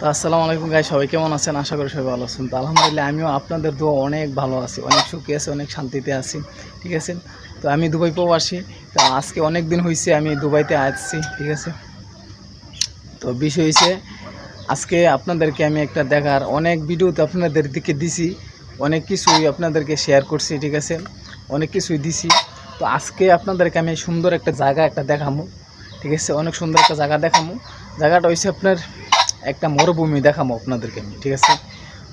তো আসসালামু আলাইকুম গাই সবাই কেমন আছেন? আশা করি সবাই ভালো আছেন। তো আলহামদুলিল্লাহ আমিও আপনাদের দোয়া অনেক ভালো আছি, অনেক সুখী আছি, অনেক শান্তিতে আছি, ঠিক আছে? তো আমি দুবাই প্রবাসী, তো আজকে অনেক দিন হয়েছে আমি দুবাইতে আসছি ঠিক আছে? তো বিষয় হয়েছে আজকে আপনাদেরকে আমি একটা দেখার, অনেক ভিডিওতে আপনাদের দিকে দিছি, অনেক কিছুই আপনাদেরকে শেয়ার করছি, ঠিক আছে? অনেক কিছুই দিছি। তো আজকে আপনাদেরকে আমি সুন্দর একটা জায়গা একটা দেখামো, ঠিক আছে? অনেক সুন্দর একটা জায়গা দেখামো। জায়গাটা হয়েছে আপনার একটা মরুভূমি দেখামো আপনাদেরকে আমি, ঠিক আছে?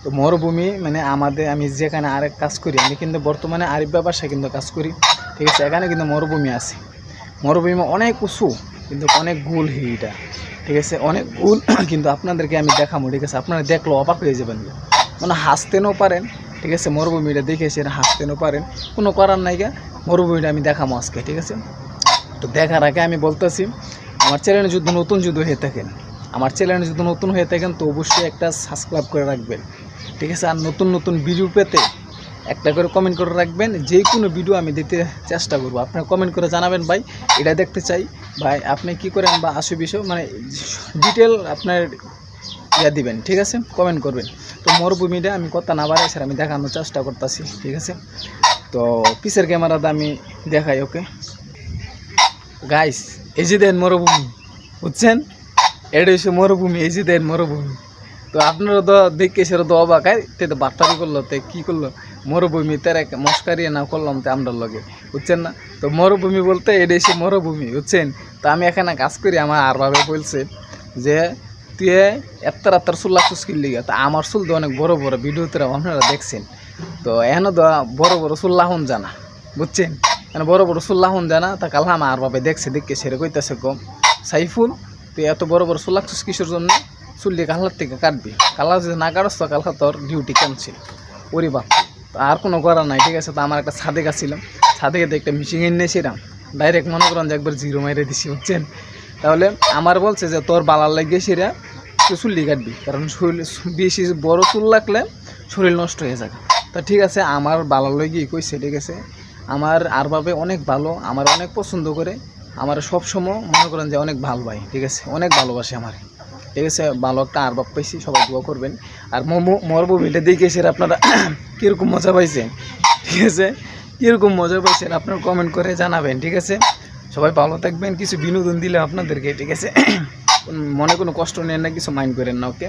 তো মরুভূমি মানে আমাদের, আমি যেখানে আরেক কাজ করি, আমি কিন্তু বর্তমানে আরেক ব্যবসায় কিন্তু কাজ করি, ঠিক আছে? এখানে কিন্তু মরুভূমি আছে। মরুভূমি অনেক উঁচু, কিন্তু অনেক গুল হিটা ঠিক আছে? অনেক গুল, কিন্তু আপনাদেরকে আমি দেখাবো, ঠিক আছে? আপনারা দেখল অবাক হয়ে যাবেন। মানে হাসতেনও পারেন, ঠিক আছে? মরুভূমিটা দেখে সেটা হাসতেনও পারেন, কোনো করার নাই গা। মরুভূমিটা আমি দেখাবো আজকে, ঠিক আছে? তো দেখার আগে আমি বলতেছি, আমার চ্যানেলে যদি নতুন যদি হয়ে থাকেন আমার চ্যানেলে যদি নতুন হয়ে থাকেন তো অবশ্যই একটা সাবস্ক্রাইব করে রাখবেন। ঠিক আছে? আর নতুন নতুন ভিডিও পেতে একটা করে কমেন্ট করে রাখবেন। যে কোনো ভিডিও আমি দিতে চেষ্টা করব। আপনারা কমেন্ট করে জানাবেন, ভাই। এটা দেখতে চাই। ভাই, আপনি কি করেন বা আসু বিষয় মানে ডিটেল আপনার ইয়া দিবেন, ঠিক আছে? কমেন্ট করবেন। তো মরুভূমিটা আমি কথা না বাড়াই স্যার আমি দেখানোর চেষ্টা করতেছি, ঠিক আছে? তো পিসের ক্যামেরাতে আমি দেখাই ওকে গাইস এই যে দেন মরুভূমি, বুঝছেন? এটা হচ্ছে মরুভূমি, এই যে দেন মরুভূমি। তো আপনারা তো দেখে সেটা তো অবাক, হয়? তে তো বাট্টারি করল, তে কী করল? মরুভূমি তার এক মস্কারি না করলাম তো আমরা লগে, বুঝছেন না? তো মরুভূমি বলতে এটা এসে মরুভূমি, বুঝছেন? তো আমি এখানে কাজ করি, আমার আর ভাবে বলছে যে, তুই এত রাত্তার চুল লাগছিস কি লিগা? তা আমার চুল তো অনেক বড় বড় ভিডিওতে আপনারা দেখছেন। তো এখানে তো বড় বড় চুল লাহন জানা, বুঝছেন? বড় বড় চুল লাহন জানা, তা কাল আমার আর ভাবে দেখছে, দেখে সেরে কইতেছে কম সাইফুল। তুই এত বড় বড় চুল লাগছিস কিসের জন্য? চুল দিয়ে কালার থেকে কাটবি। কালার যদি না কাটস, তো কালকা তোর ডিউটি ক্যান্সেল ওরে বাপ, আর কোনো করার নাই, ঠিক আছে? তো আমার একটা ছাদে গেছিলাম। ছাদে গেতে একটা মিশিং এনেছিলাম ডাইরেক্ট মনে করেন যে একবার জিরো মাইরে দিছি, বুঝছেন? তাহলে আমার বলছে যে তোর বালার লাগিয়ে সেরা তুই চুল্লি কাটবি। কারণ শরীর বেশি বড় চুল লাগলে শরীর নষ্ট হয়ে যাবে। তা ঠিক আছে, আমার বালার লাগিয়ে কইছে, ঠিক আছে? আমার আর ভাবে অনেক ভালো, আমার অনেক পছন্দ করে। আমার সবসময় মনে করেন যে অনেক ভালো ভাই, ঠিক আছে? অনেক ভালোবাসে আমার, ঠিক আছে? ভালো একটা আর বাপ পাইছি, সবাই দোয়া করবেন। আর মরুভূমিটা দেখে এসে আপনারা কীরকম মজা পাইছেন, ঠিক আছে? কীরকম মজা পাইছেন আপনারা কমেন্ট করে জানাবেন, ঠিক আছে? সবাই ভালো থাকবেন, কিছু বিনোদন দিলে আপনাদেরকে, ঠিক আছে? মনে কোনো কষ্ট নেন না, কিছু মাইন্ড করেন না ওকে